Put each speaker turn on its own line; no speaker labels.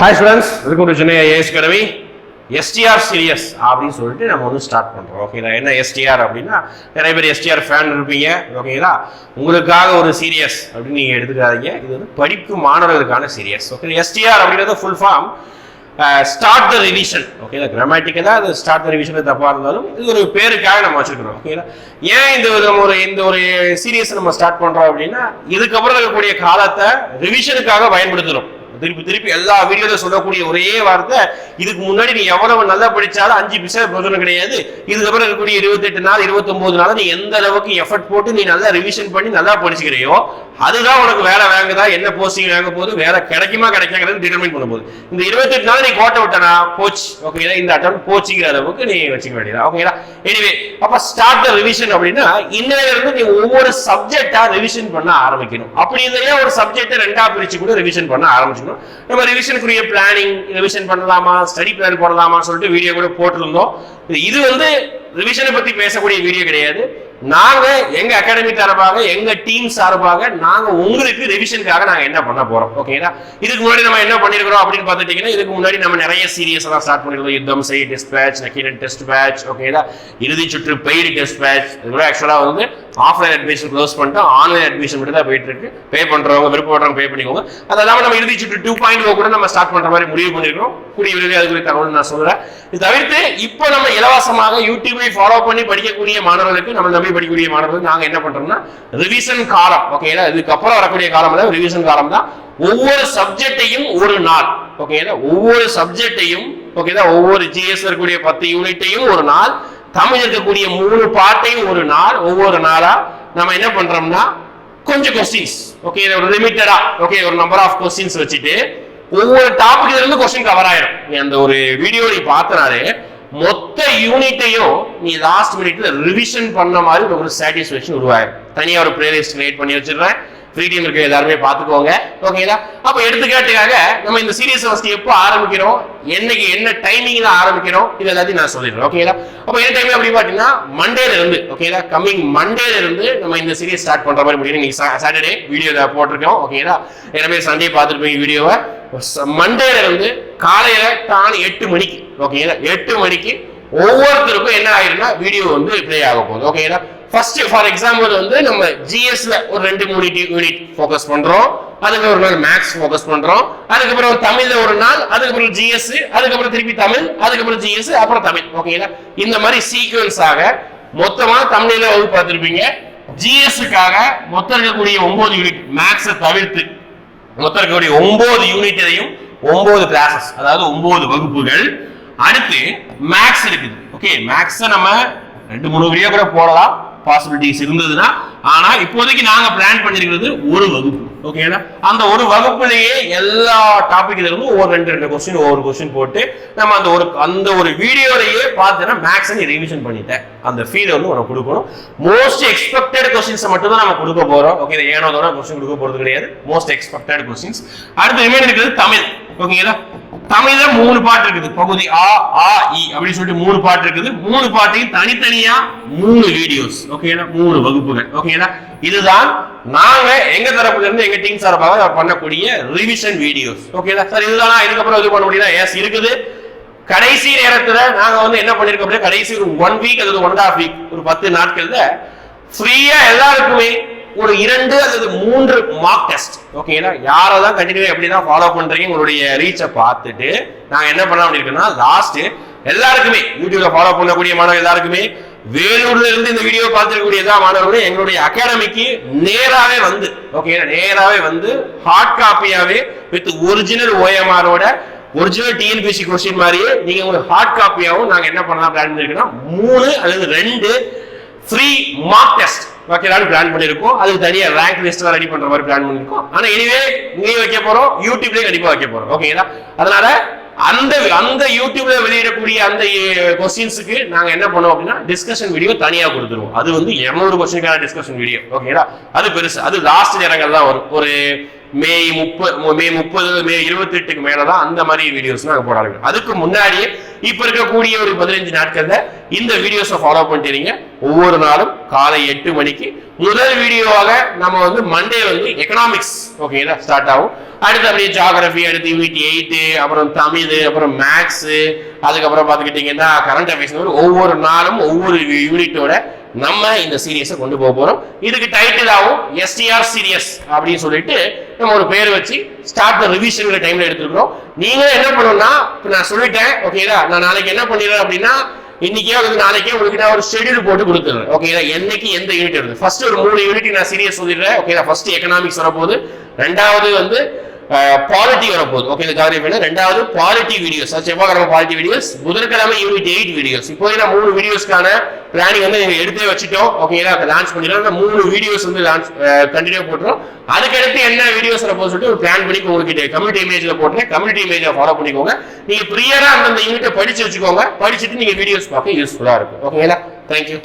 Hi students welcome to Chennai AS கடவி. STR series அப்படின்னு சொல்லிட்டு நம்ம வந்து ஸ்டார்ட் பண்ணுறோம் ஓகேங்களா என்ன எஸ்டிஆர் அப்படின்னா நிறைய பேர் எஸ்டிஆர் ஃபேன் இருப்பீங்க. ஓகேங்களா உங்களுக்காக ஒரு சீரியஸ் அப்படின்னு நீங்கள் எடுத்துக்காதீங்க. இது வந்து படிப்பு மாணவர்களுக்கான சீரியஸ் ஓகே எஸ்டிஆர் அப்படின்றது full form start the revision ஓகேங்களா கிராமட்டிக்கலாக அது ஸ்டார்ட் த ரிவிஷன் தப்பாக இருந்தாலும் இது ஒரு பேருக்காக நம்ம வச்சுருக்கிறோம். ஓகேங்களா ஏன் இந்த ஒரு நம்ம ஒரு இந்த ஒரு சீரியஸ் நம்ம ஸ்டார்ட் பண்ணுறோம் அப்படின்னா இதுக்கப்புறம் இருக்கக்கூடிய காலத்தை ரிவிஷனுக்காக பயன்படுத்துகிறோம் திருப்பி திருப்பி எல்லா வீடியோல சொல்லக்கூடிய ஒரே வார்த்தை இதுக்கு முன்னாடி நீ எவ்வளவு நல்லா படிச்சாலும் அஞ்சு பிசா பிரயோஜனம் கிடையாது. இதுக்கப்புறம் இருக்கக்கூடிய இருபத்தெட்டு நாள் இருபத்தொன்பது நாள் நீ எந்த அளவுக்கு எஃபர்ட் போட்டு நீ நல்லா ரிவிஷன் பண்ணி நல்லா படிச்சுக்கிறியோ அதுதான் உனக்கு வேலை வாங்குதா என்ன போஸ்டிங் வாங்க போது வேலை கிடைக்குமா கிடைக்காங்கிறது டிட்டர்மைன் பண்ண போது இந்த இருபத்தெட்டு நாள் நீ கோட்டை விட்டனா? போச்சு. ஓகேங்களா? இந்த அட்டம் போச்சுங்கிற அளவுக்கு நீ வச்சுக்க வேண்டியதா ஓகேங்களா? எனிவே அப்ப ஸ்டார்ட் த ரிவிஷன் அப்படின்னா இன்னையில இருந்து நீ ஒவ்வொரு சப்ஜெக்டா ரிவிஷன் பண்ண ஆரம்பிக்கணும். அப்படி இல்லையா ஒரு சப்ஜெக்டை ரெண்டா பிரிச்சு கூட ரிவிஷன் பண்ண ஆரம்பிச்சிக்கணும் நம்ம ரிவிஷனுக்குரிய பிளானிங் ரிவிஷன் பண்ணலாமா ஸ்டடி பிளான் போடலாமா சொல்லிட்டு வீடியோ கூட போட்டிருந்தோம். இது வந்து ரிவிஷனை பத்தி பேசக்கூடிய வீடியோ கிடையாது. நாங்க எங்க அகாடமி சார்பாக எங்க டீம் சார்பாக நாங்க உங்களுக்கு ரிவிஷனுக்காக நாங்க என்ன பண்ண போறோம்? ஓகேங்களா இதுக்கு முன்னாடி நம்ம என்ன பண்ணிருக்கிறோம் அப்படின்னு பார்த்துட்டீங்கன்னா இதுக்கு முன்னாடி நம்ம நிறைய சீரியஸ் எல்லாம் ஸ்டார்ட் பண்ணிருக்கோம் Yutham Sei test batch Nakkeeran test batch ஓகேங்களா இறுதி சுற்று பெய்டு டெஸ்ட் பேட்ச் இது கூட ஆக்சுவலா வந்து ஆஃப்லைன் அட்மிஷன் க்ளோஸ் பண்ணிட்டு ஆன்லைன் அட்மிஷன் மட்டும் தான் போயிட்டு இருக்கு. பே பண்றவங்க விருப்பப்படுறவங்க பே பண்ணிக்கோங்க. அது நம்ம இறுதி சுற்று டூ பாயிண்ட் கூட நம்ம ஸ்டார்ட் பண்ற மாதிரி முடிவு பண்ணிருக்கோம் கூடிய விரைவில் அதுக்குரிய தகவல் நான் சொல்றேன். இது தவிர்த்து இப்போ நம்ம இலவசமாக யூடியூபை ஃபாலோ பண்ணி படிக்கக்கூடிய மாணவர்களுக்கு நம்ம நம்பி படிக்கக்கூடிய மாணவர்களுக்கு நாங்கள் என்ன பண்றோம்னா ரிவிஷன் காலம் ஓகேங்களா இதுக்கப்புறம் வரக்கூடிய காலம் தான் ரிவிஷன் காலம் தான். ஒவ்வொரு சப்ஜெக்டையும் ஒரு நாள் ஓகேங்களா ஒவ்வொரு சப்ஜெக்டையும் ஓகேதா ஒவ்வொரு ஜிஎஸ் இருக்கக்கூடிய பத்து யூனிட்டையும் ஒரு நாள் தமிழ் இருக்கக்கூடிய மூணு பாட்டையும் ஒரு நாள் ஒவ்வொரு நாளா நம்ம என்ன பண்றோம்னா கொஞ்சம் கொஸ்டின்ஸ் ஓகே ஒரு லிமிட்டடா ஓகே ஒரு நம்பர் ஆஃப் கொஸ்டின்ஸ் வச்சுட்டு ஒவ்வொரு டாபிக்ல இருந்து கொஸ்டின் கவர் ஆயிடும் நீ அந்த ஒரு வீடியோ நீ பார்த்தனாலே மொத்த யூனிட்டையும் நீ லாஸ்ட் மினிட்ல ரிவிஷன் பண்ண மாதிரி ஒரு சாட்டிஸ்ஃபேக்ஷன் உருவாயிடும் தனியாக ஒரு பிளேலிஸ்ட் கிரியேட் பண்ணி வச்சிடுறேன். ஃப்ரீ இருக்க எல்லாருமே பார்த்துக்கோங்க. ஓகேங்களா அப்போ எடுத்துக்காட்டுக்காக நம்ம இந்த சீரியஸ் வசதி எப்போ ஆரம்பிக்கிறோம்? என்னைக்கு என்ன டைமிங்ல ஆரம்பிக்கிறோம்? இது எல்லாத்தையும் நான் சொல்லிடுறேன். ஓகேங்களா அப்போ என்ன டைம் அப்படி பார்த்தீங்கன்னா மண்டேல இருந்து ஓகேங்களா கம்மிங் மண்டேல இருந்து நம்ம இந்த சீரியஸ் ஸ்டார்ட் பண்ற மாதிரி முடியும். நீங்க சாட்டர்டே வீடியோ போட்டிருக்கோம். ஓகேங்களா எனவே சண்டே பார்த்துருப்பீங்க வீடியோவை மண்டேல இருந்து காலையில தான் எட்டு மணிக்கு ஓகேங்களா எட்டு மணிக்கு ஒவ்வொருத்தருக்கும் என்ன ஆயிருன்னா வீடியோ வந்து ப்ளே ஆக போகுது. ஓகேங்களா ஃபர்ஸ்ட் ஃபார் எக்ஸாம்பிள் வந்து நம்ம ஜிஎஸ்ல ஒரு ரெண்டு மூணு யூனிட் ஃபோக்கஸ் பண்றோம். அதுக்கு ஒரு நாள் மேக்ஸ் ஃபோக்கஸ் பண்றோம். அதுக்கப்புறம் தமிழ்ல ஒரு நாள் அதுக்கப்புறம் ஜிஎஸ் அதுக்கப்புறம் திருப்பி தமிழ் அதுக்கப்புறம் ஜிஎஸ் அப்புறம் தமிழ். ஓகேங்களா இந்த மாதிரி சீக்வன்ஸ் ஆக மொத்தமா தமிழில வகுப்பு பார்த்துருப்பீங்க. ஜிஎஸ்க்காக மொத்தம் இருக்கக்கூடிய ஒன்பது யூனிட் மேக்ஸை தவிர்த்து மொத்தம் இருக்கக்கூடிய ஒன்பது யூனிட்டையும் ஒன்பது கிளாஸஸ் அதாவது ஒன்பது வகுப்புகள். அடுத்து மேக்ஸ் இருக்குது. ஓகே மேக்ஸை நம்ம ரெண்டு மூணு வீடியோ கூட போடலாம். பாசிபிலிட்டிஸ் இருந்ததுன்னா ஆனா இப்போதைக்கு நாங்க பிளான் பண்ணிருக்கிறது ஒரு வகுப்பு. ஓகேங்களா அந்த ஒரு வகுப்புலயே எல்லா டாபிக்ல இருந்து ஒரு ரெண்டு ரெண்டு கொஸ்டின் ஒவ்வொரு கொஸ்டின் போட்டு நம்ம அந்த ஒரு அந்த ஒரு வீடியோலயே பார்த்தீங்கன்னா மேக்ஸ் நீ ரிவிஷன் பண்ணிட்டேன். அந்த ஃபீல் வந்து உனக்கு கொடுக்கணும். மோஸ்ட் எக்ஸ்பெக்டட் கொஸ்டின்ஸ் மட்டும் தான் நம்ம கொடுக்க போறோம். ஓகே ஏனோதோட கொஸ்டின் கொடுக்க போறது கிடையாது. மோஸ்ட் எக்ஸ்பெக்டட் கொஸ்டின்ஸ் அடுத்து ரிமைன் இருக்குது தமிழ். ஓகேங்களா தமிழ்ல மூணு பாட்டு இருக்குது. பகுதி ஆ ஆ இ அப்படின்னு சொல்லிட்டு மூணு பாட்டு இருக்குது. மூணு பாட்டையும் தனித்தனியா மூணு வீடியோஸ் ஓகேங்களா மூணு வகுப்புகள். ஓகேங்களா இதுதான் நாங்க எங்க தரப்புல இருந்து எங்க டீம் சார்பாக பண்ணக்கூடிய ரிவிஷன் வீடியோஸ் ஓகேங்களா சார் இதுதானா இதுக்கப்புறம் இது பண்ண முடியுதா? எஸ் இருக்குது. கடைசி நேரத்துல நாங்க வந்து என்ன பண்ணிருக்கோம் அப்படின்னா கடைசி ஒரு ஒன் வீக் அல்லது ஒன் அண்ட் ஹாஃப் வீக் ஒரு பத்து நாட்கள்ல ஃப்ரீயா எல்லாருக்குமே ஒரு இரண்டு அல்லது மூன்று மார்க் டெஸ்ட் ஓகேங்களா யாரை தான் கண்டினியூ எப்படி தான் ஃபாலோ பண்றீங்க உங்களுடைய ரீச்சை பார்த்துட்டு நாங்கள் என்ன பண்ண இருக்கோம்னா லாஸ்ட் எல்லாருக்குமே யூடியூப்ல ஃபாலோ பண்ணக்கூடிய மாணவர் எல்லாருக்குமே வேலூர்ல இருந்து இந்த வீடியோ பார்த்துருக்கக்கூடிய எல்லா மாணவர்களும் எங்களுடைய அகாடமிக்கு நேராகவே வந்து ஓகே நேராகவே வந்து ஹார்ட் காப்பியாவே வித் ஒரிஜினல் ஓஎம்ஆரோட ஒரிஜினல் டிஎன்பிசி கொஸ்டின் மாதிரியே நீங்க உங்களுக்கு ஹார்ட் காப்பியாவும் நாங்க என்ன பண்ணலாம் பிளான் பண்ணிருக்கோம்னா மூணு அல்லது ரெண்டு ஃப்ரீ மார்க் டெஸ்ட் வைக்கலாம்னு பிளான் பண்ணியிருக்கோம். அதுக்கு தனியாக ரேங்க் லிஸ்ட் ரெடி பண்ணுற மாதிரி பிளான் பண்ணியிருக்கோம். ஆனால் இனிவே இங்கேயும் வைக்க போகிறோம் யூடியூப்லேயும் கண்டிப்பாக வைக்க போகிறோம் ஓகேங்களா அதனால அந்த அந்த யூடியூப்ல வெளியிடக்கூடிய அந்த கொஸ்டின்ஸுக்கு நாங்க என்ன பண்ணுவோம் அப்படின்னா டிஸ்கஷன் வீடியோ தனியா கொடுத்துருவோம். அது வந்து இருநூறு கொஸ்டினுக்கான டிஸ்கஷன் வீடியோ ஓகேங்களா அது பெருசு. அது லாஸ்ட் நேரங்கள் தான் வரும். ஒரு மே முப்பது மே முப்பது மே இருபத்தி எட்டுக்கு மேலதான் அந்த மாதிரி வீடியோஸ் நாங்க போட ஆரம்பிக்கும். அதுக்கு முன்னாடியே இப்ப இருக்கக்கூடிய ஒரு பதினஞ்சு நாட்கள்ல இந்த வீடியோஸை ஃபாலோ பண்ணிட்டீங்க ஒவ்வொரு நாளும் காலை எட்டு மணிக்கு முதல் வீடியோவாக நம்ம வந்து மண்டே வந்து எக்கனாமிக்ஸ் ஓகேங்களா ஸ்டார்ட் ஆகும். அடுத்து அப்படியே ஜாகிரபி அடுத்து யூனிட் எயிட்டு அப்புறம் தமிழ் அப்புறம் மேக்ஸ் அதுக்கப்புறம் பார்த்துக்கிட்டிங்கன்னா கரண்ட் அஃபேர்ஸ் ஒவ்வொரு நாளும் ஒவ்வொரு யூனிட்டோட நம்ம இந்த சீரியஸை கொண்டு போக போறோம். இதுக்கு டைட்டில் ஆகும் எஸ்டிஆர் சீரியஸ் அப்படின்னு சொல்லிட்டு நம்ம ஒரு பேர் வச்சு ஸ்டார்ட் ரிவிஷன் டைம்ல எடுத்துருக்கோம் நீங்களும் என்ன பண்ணணும்னா இப்போ நான் சொல்லிட்டேன் ஓகேதா நான் நாளைக்கு என்ன பண்ணிடுறேன் அப்படின்னா இன்னைக்கே உங்களுக்கு நாளைக்கே உங்களுக்கு நான் ஒரு ஷெட்யூல் போட்டு கொடுத்துறேன் ஓகேதா என்னைக்கு எந்த யூனிட் வருது? ஃபர்ஸ்ட் ஒரு மூணு யூனிட் நான் சீரியஸ் சொல்லிடுறேன் ஓகேதா ஃபர்ஸ்ட் எக்கனாமிக்ஸ் வரப்போகுது. ரெண்டாவது வந்து பாலிட்டி வரப்போகுது. ஓகே இந்த வேணும் ரெண்டாவது பாலிட்டி வீடியோஸ் செவ்வாய்க்கிழமை பாலிட்டி வீடியோஸ் புதன்கிழமை யூனிட் எயிட் வீடியோஸ் இப்போ நான் மூணு வீடியோஸ்க்கான பிளானிங் வந்து நீங்கள் எடுத்தே வச்சுட்டோம். ஓகேங்களா லான்ச் பண்ணிடலாம் இந்த மூணு வீடியோஸ் வந்து லான்ச் கண்டினியூ போட்டுரும் அதுக்கடுத்து என்ன வீடியோஸ் வரப்போ சொல்லிட்டு ஒரு பிளான் பண்ணி உங்களுக்கு கம்யூனிட்டி இமேஜ்ல போட்டுறேன். கம்யூனிட்டி இமேஜை ஃபாலோ பண்ணிக்கோங்க. நீங்க ப்ரியரா அந்தந்த யூனிட்டை படிச்சு வச்சுக்கோங்க. படிச்சுட்டு நீங்க வீடியோஸ் பார்க்க யூஸ்ஃபுல்லா இருக்கும். ஓகேங்களா தேங்க்யூ